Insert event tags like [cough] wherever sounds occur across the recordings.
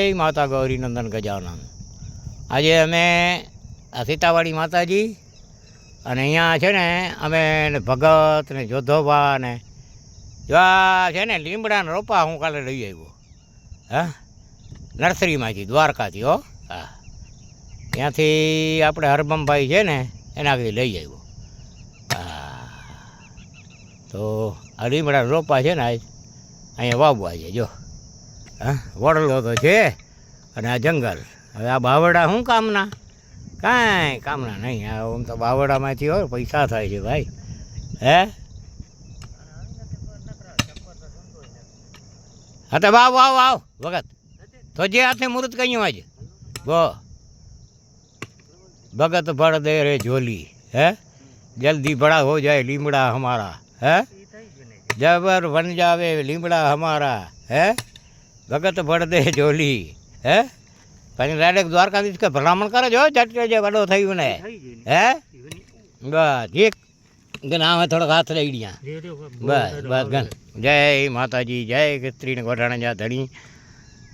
જય માતા ગૌરી નંદન ગજાનંદ આજે અમે સીતાવાડી માતાજી અને અહીંયા છે ને અમે ભગત ને જોધોબા ને આ છે ને લીમડાના રોપા હું કાલે લઈ આવ્યો. હા? નર્સરીમાંથી, દ્વારકાથી, હો? હા. ત્યાંથી આપણે હરબમભાઈ છે ને એના આગળ લઈ આવ્યો. હા. તો આ લીમડાના રોપા છે ને આજ અહીંયા વાવવા છે, જો. હા, વડલો તો છે અને આ જંગલ. હવે આ બાવડા શું કામના? કાંઈ કામના નહીં. આ આમ તો બાવડામાંથી હોય પૈસા થાય છે ભાઈ. હે? હા, તો વાવ આવ આવ ભગત. તો જે હાથે મુહૂર્ત કહ્યું આજે બો ભગત ભળ દે રે જોલી હે? જલ્દી ભળા હો જાય લીમડા હમારા હે? જબર વન જાવે લીમડા હમારા હે? ભગત ભળદે જોલી હે? પછી ડાયરેક્ટ દ્વારકાધીશ કે ભલામણ કરે જો ચટકે જે વડો થયું ને. હે? બસ એક ગન આમે થોડોક હાથ લઈ ગયા બસ બસ ગન. જય માતાજી જય કસ્ત્રીને ગોઠાણા જ્યાં ધણી.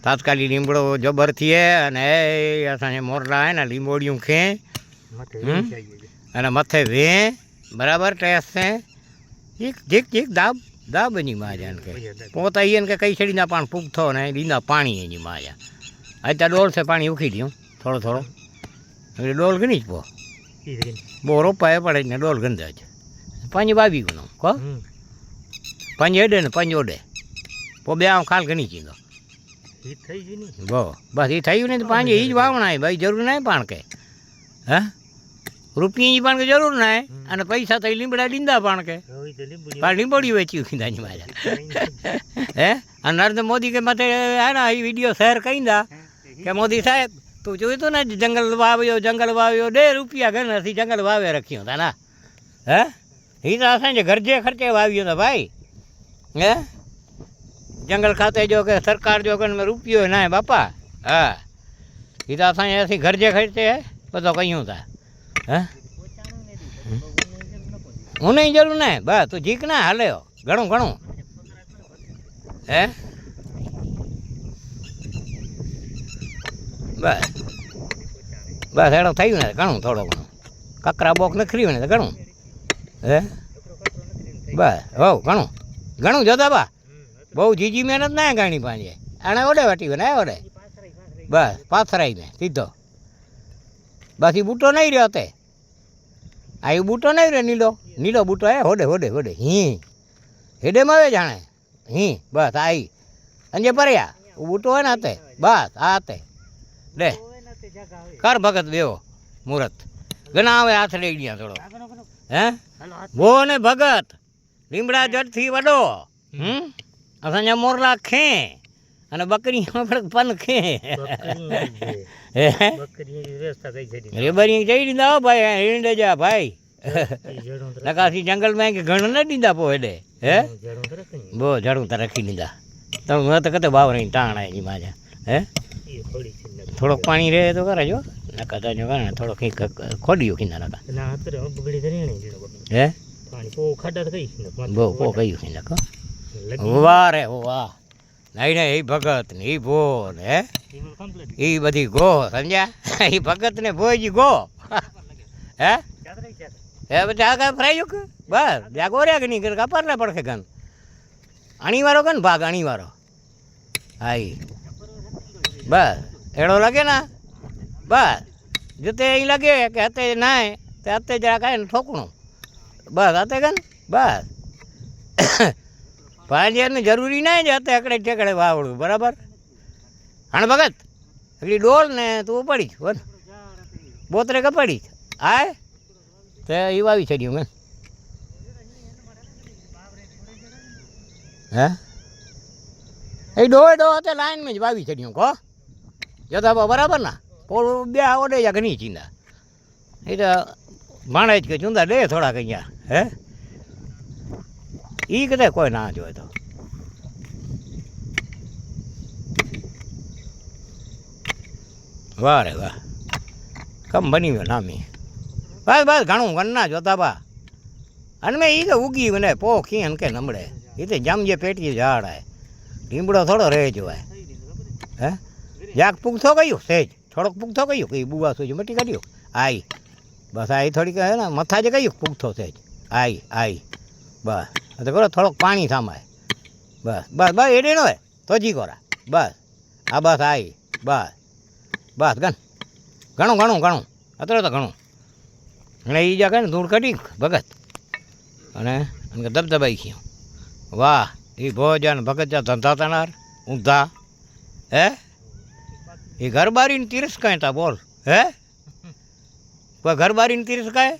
તાત્કાલિક લીમડો જબર થઈએ અને એ અસાંजे મોરલા હે ને લીંબોડિયું ખે? અને મથે વે બરાબર ટેસ છે. જીક જીક જીક દાબ. દાબ એની માજાને કે. પોતા એને કે કઈ છડીના પાણ પૂગથો ને લીંદા પાણી એની માજા અત્યારે ડોલ છે પાણી ઉખી દઉં થોડો થોડો. એટલે ડોલ ગણી જ પો. બહુ રોપાય પડે ને ડોલ ગંધા જ પાંચ બાવી ગણો કહો પાંચ એડે ને પાંચ ઓડે. પો બે આમ ખાલ ગણી ચીંદો બહુ. બસ એ થયું ને તો પાંચ એ જ વાવણા ભાઈ જરૂર નહીં પાણ કે. હા? રૂપિયાની પણ કે જરૂર નહીં અને પૈસા તો લીમડા ડીંદા પણ કે. લીંબડી વેચી ખીંદાની માજા હે? અને નરેન્દ્ર મોદી કે માથે હે ને એ વીડિયો શેર કહી દા કે મોદી સાહેબ તું જોયું તું ને જંગલ વાવ્યો જંગલ વાવ્યો દે રૂપિયા ઘર નથી જંગલ વાવે રાખ્યો હતા ના. હે? એ તો અસાંજે ઘરજે ખર્ચે વાવ્યો તો ભાઈ. હે? જંગલ ખાતે જો કે સરકાર જો કે રૂપિયો ના બાપા. હા. એ તો અસાંજે અસી ઘરજે ખર્ચે બધો કહ્યું તા. હે? હું નહીં જરૂર ને? બસ, તું જીક ના, હાલે ઘણું ઘણું હે? બસ. બસ, હેડો, થયું ને ઘણું થોડો ઘણું. કકરા બોક નખરી ને ઘણું હે? બસ, હો ઘણું ઘણું જોતા બા. બહુ જીજી મહેનત ના ગાણી પાંજે આણે ઓડે વટી ને ઓડે. બસ પાથરાઈ ને સીધો. એ બૂટો નહીં રહ્યો તે. આ એ બૂટો નહીં રે, નીલો. નીલો બૂટો હે, હોડે હોડે હોડે. હી. હેડેમાં આવે જાણે. હી, બસ આઈ અંજે પર્યા બૂટો હોય ને હાથે. બસ, આ હાથે. લે. કર ભગત બેવો મુહૂર્ત. ઘણા આવે હાથ લઈ ગયા થોડો. હે? બો ને ભગત. લીમડા જડથી વડો. હમ? અસાંજા મોરલા ખે. અને બકરી [laughs] પન ખે. હે? રેબરી જઈ દીધા હો ભાઈ હિંડે જા ભાઈ. નકાસી જંગલમાં કે ઘણ ન દીધા પો એટલે હે? બો ઝાડું તો રાખી દીધા. તો મેં તો કતે બાવ રહી ટાણા એની માજા. હે? થોડોક પાણી રહે તો કરે જો. નકા તો જો કરે થોડોક કંઈક ખોડ્યું ખીંદા નકા હે? બહુ પો કયું કિના કો વાહ રે વાહ. નહીં નહીં એ ભગત ને એ ભો હે? એ બધી ગો સમજ્યા? એ ભગત ને ભોજી ગો હે? હે, પછી આગળ ફરાઈ કે? બસ જાગો રે કે નહીં? કપર ને પડખે ગન અણીવાળો કે ને ભાગ અણીવાળો હા બસ એડો લાગે ના? બસ, જતે અહીં લાગે કે હતે નાય, તે હતે જરા કાંઈ ઠોકણું. બસ હતે કે બસ. ભાજ્યાને જરૂરી નહીં જ હતા એકડે ઠેકડે વાવડું, બરાબર? હાણ ભગત, એટલી ડોલ ને તું ઉપાડી જ બોલ. બોતરે કપાડી આય તે એ વાવી છડ્યું મેં હે? એ ડોહે ડો તે લાઈનમાં જ વાવી છડ્યું કહો જતા બરાબર ના? પોળ બે ઓડે જા ઘણી ચીંદા? એ તો માણે જ કે ચૂંદા દે થોડાક અહીંયા, હે? એ કદાચ કોઈ ના જોવે તો. વાહ રે વાહ. કમ બની ગયો નામી બસ બસ ઘણું ગણના જોતા બા. અને મેં એ તો ઉગી મને પો ખીન કે નમડે એ તો જમજે પેટી ઝાડ આય લીમડો થોડો રહે જોવાય. હે? જાક પૂગથો ગયું? સેજ. થોડોક પૂગથો ગયું? કે બુવા સુજ મટી કાઢ્યું આઈ. બસ આઈ થોડીક, હે ને, મથા જે ગયું? પૂગથો સેજ. આઈ આઈ. બસ. તો કરો થોડોક પાણી સામાય બસ બસ બસ, એડે નો તો જી કોરા બસ. આ બસ આઈ બસ. બસ, ગણ. ઘણું ઘણું ઘણું અત્યારે તો ઘણું અને એ જા ને, ધૂળ કાઢી ભગત. અને અને દબદબાઈ ગયો. વાહ એ ભોજન ભગત જા ધંધા તનાર ઊંધા. હે? એ ઘરબારીને તિરસ્કાય તીરસ તા બોલ. હે? કોઈ ઘર બારીને તીરસ કાંઈ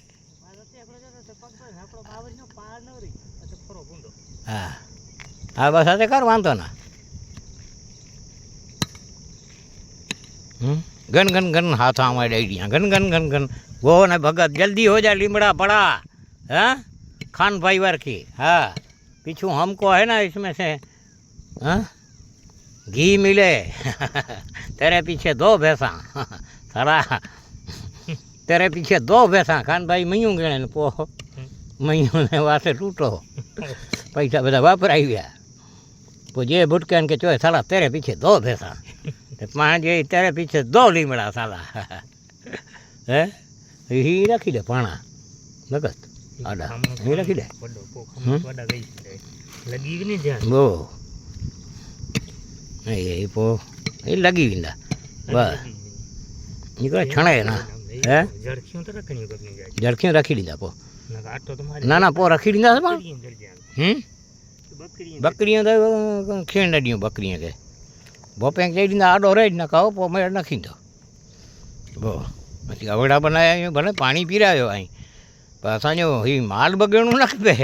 હા હા બસ સાથે કર વાંધો ના હમ? ગન ગન ગન હાથ हमारे डाइडिया गन गन गन गन वो न भगत जल्दी हो जा लिमड़ा पड़ा हाँ खान परिवार की हाँ पीछू हमको है ना इसमें से हाँ घी मिले तेरे पीछे दो भैंसा सारा तेरे पीछे दो भैंसा खान भाई मयूं गणे ने पो મહિનો ને વાસે તૂટો પૈસા બધા વાપરાઈ ગયા તો જે ભૂટકે કે ચોય સાલા તેરે પીછે દો ભેસા. [laughs] પાંચ જે તેરે પીછે દો લીમડા સાલા. [laughs] હે? એ રાખી દે પાણા. નગત આડા. એ રાખી દે. બહુ. એ પો. એ લગી વિંદા બસ. નીકળે છણાય ના. હે? જરખ્યું રાખી દીધા પો. ના ના પો રાખી દીધા હમ? બકરીઓ તો ખીણ બકરીઓ કે. બોપેંક જઈ દીધા આડો રહી જ ના કહો પો મેળ નાખી દો બો પછી અવડા બનાવ્યા ભલે પાણી પીરાયો અહીં. પણ અસાંજો એ માલ બગડનું ના દે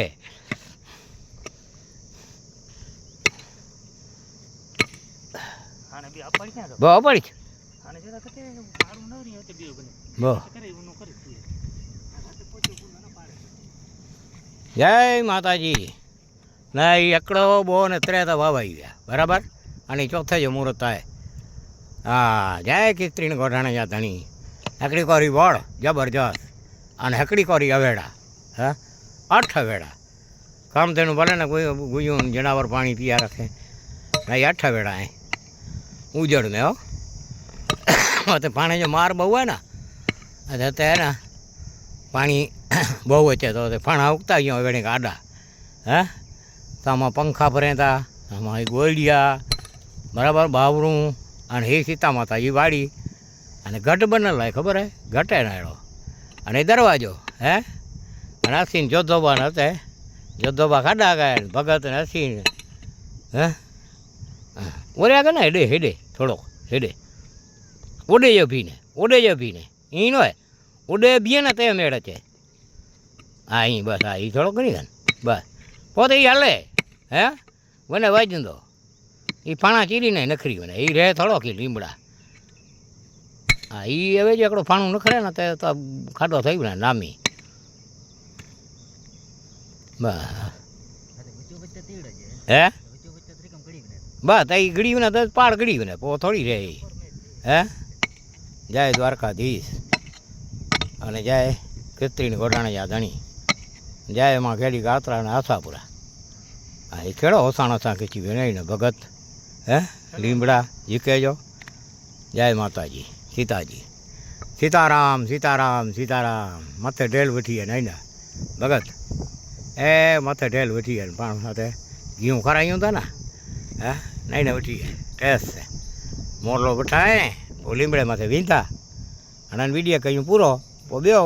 બહુ પડી છે જય માતાજી. ના એ એકડો બહુ ને ત્રે તો વાવાઈ ગયા. બરાબર? અને ચોથે જ મુહૂર્ત થાય. હા, જય કિસ્ત્રીને ગોઠાણે જા ધણી. હકડી કોરી વળ, જબરજસ્ત. અને હકડી કોરી અવેડા. હા? અઠ અવેડા. કામ તેનું ભલે ને કોઈ ગુયું જનાવર પાણી પીયા રાખે. ના એ અઠ અવેડા એ ઉજળ ને હો [coughs] પાણી જો માર બહુ હોય ને. એટલે હે ને, પાણી [coughs] બહુ વચ્ચે તો ફણા ઉગતા ગયો વેણી આડા. હે? તો આમાં પંખા ફરેતા આમાં ગોળિયા, બરાબર બાવરું અને હે સીતા માતા એ વાડી. અને ઘટ બનેલો ખબર હે? ઘટે નાયડો. અને દરવાજો, હે? અને હસીને જોધોબા ને હતે. જોધોબા ખાડા ગયા ભગત ને હસીને હે? ઓરે આગળ ને હેડે હેડે થોડોક, હેડે. ઓડે જ ભીને, ઓડે જ ભીને. ઈ નો હે. ઉડે બીએ ને તે મેળે છે. હા અહીં બસ, હા એ થોડો કરી દે બસ. પોતે એ હાલે, હે? મને વાજંદો એ ફાણા ચીરીને નખરી મને. એ રહે થોડો કે લીમડા. હા એ હવે જે એકડો ફાણું નખરે ને તે તો ખાડો થઈ ગયો ને, નામી. બસ. હે? બસ એ ગળ્યું ને તો પાડ ગળ્યું ને, પો થોડી રહે હે? જય દ્વારકાધીશ. અને જાય ખેતરીની ગોડાણે યા ધણી. જાય એમાં ઘેડી ગાત્રા અને આશાપુરા હા એ ખેડો ઓસાણ ઓસા ખીચી વિનયને ભગત, હે? લીમડા જીકેજો જય માતાજી, સીતાજી. સીતારામ સીતારામ સીતારામ. મથે ઢેલ વઠીએ નહીં ભગત, એ મથે ઢેલ વઠીએ પણ સાથે ઘીઉં ખરાયું હતા ને. હે? નહીં ને વઠીએ ટેસ છે. મોરલો બઠાય ને લીમડે માથે વીંધા. અને વીડિયો કહ્યું પૂરો. તો બેઓ